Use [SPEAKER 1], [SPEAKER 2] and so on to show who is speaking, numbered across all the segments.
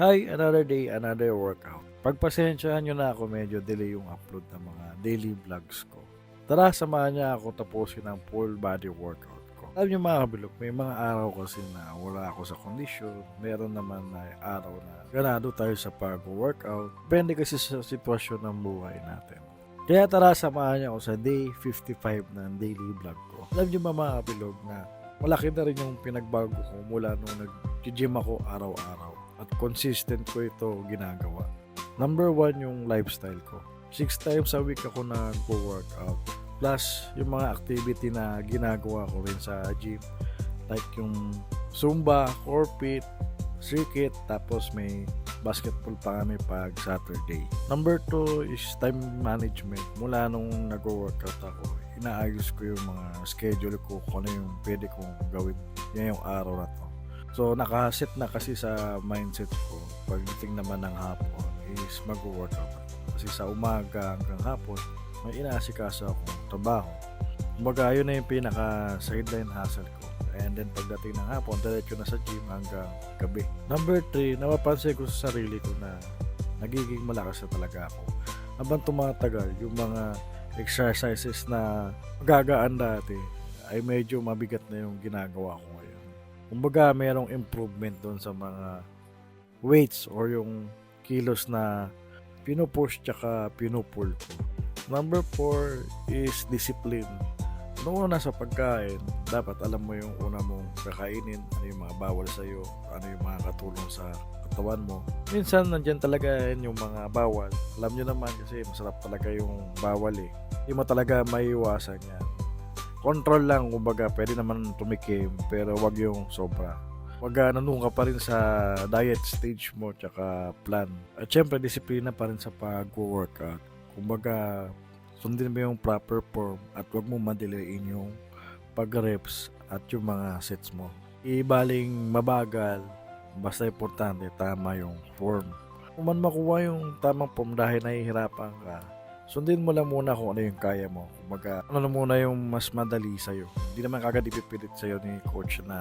[SPEAKER 1] Hi, another day, another workout. Pagpasensyahan nyo na ako medyo delay yung upload ng mga daily vlogs ko. Tara, samahan niya ako tapusin ang full body workout ko. Alam nyo mga kabilog, may mga araw kasi na wala ako sa kondisyon. Meron naman na araw na ganado tayo sa pag-workout. Depende kasi sa sitwasyon ng buhay natin. Kaya tara, samahan niya ako sa day 55 ng daily vlog ko. Alam ba mga kabilog na malaki na rin yung pinagbago ko mula nung nag-gym ako araw-araw. At consistent ko ito ginagawa. Number one yung lifestyle ko. Six times a week ako nag-workout. Plus, yung mga activity na ginagawa ko rin sa gym. Like yung Zumba, core fit, circuit, tapos may basketball pa kami pag Saturday. Number two is time management. Mula nung nag-workout ako, inaayos ko yung mga schedule ko kung ano yung pwede kong gawin ngayong araw na to. So, nakaset na kasi sa mindset ko pagdating naman ng hapon is mag-workout. Kasi sa umaga hanggang hapon, may inaasikaso akong trabaho. Kumbaga, yun na yung pinaka sideline hustle ko. And then pagdating ng hapon, diretso na sa gym hanggang gabi. Number 3, napapansin ko sa sarili ko na nagiging malakas na talaga ako. Habang tumatagal, yung mga exercises na magagaan dati ay medyo mabigat na yung ginagawa ko. Kumbaga, merong improvement doon sa mga weights or yung kilos na pinupush tsaka pinupull ko. Number 4 is discipline. Noong una sa pagkain, dapat alam mo yung una mong kakainin, ano yung mga bawal sa'yo, ano yung mga katulong sa katawan mo. Minsan, nandyan talaga yan yung mga bawal. Alam nyo naman kasi masarap talaga yung bawal eh. Hindi mo talaga maiiwasan yan. Control lang, kumbaga, pwede naman tumikim, pero wag yung sobra. Wag uh, nanunga pa rin sa diet stage mo, tsaka plan. At syempre, disiplina pa rin sa pag-workout. Kumbaga, sundin mo yung proper form at wag mo madelayin yung pag-reps at yung mga sets mo. Ibaling mabagal, basta importante, tama yung form. Kung man makuha yung tamang form dahil nahihirapan ka, sundin mo lang muna kung ano yung kaya mo. Kumbaga, ano na muna yung mas madali sa'yo. Hindi naman kagad ipipilit sa'yo ni coach na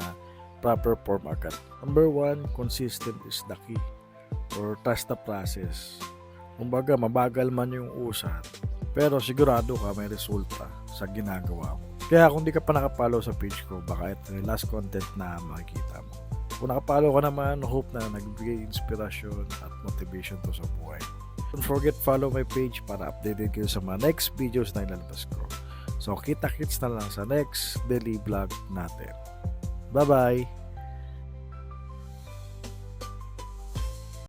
[SPEAKER 1] proper form agad. Number one, consistent is the key or trust the process. Kumbaga, mabagal man yung usad, pero sigurado ka may resulta sa ginagawa mo. Kaya kung di ka pa nakapalo sa page ko, baka ito yung last content na makikita mo. Kung nakapalo ka naman, hope na nagbigay inspirasyon at motivation to sa buhay. Don't forget follow my page para updated kayo sa mga next videos na ilalabas ko. So kita-kits na lang sa next daily vlog natin. Bye-bye!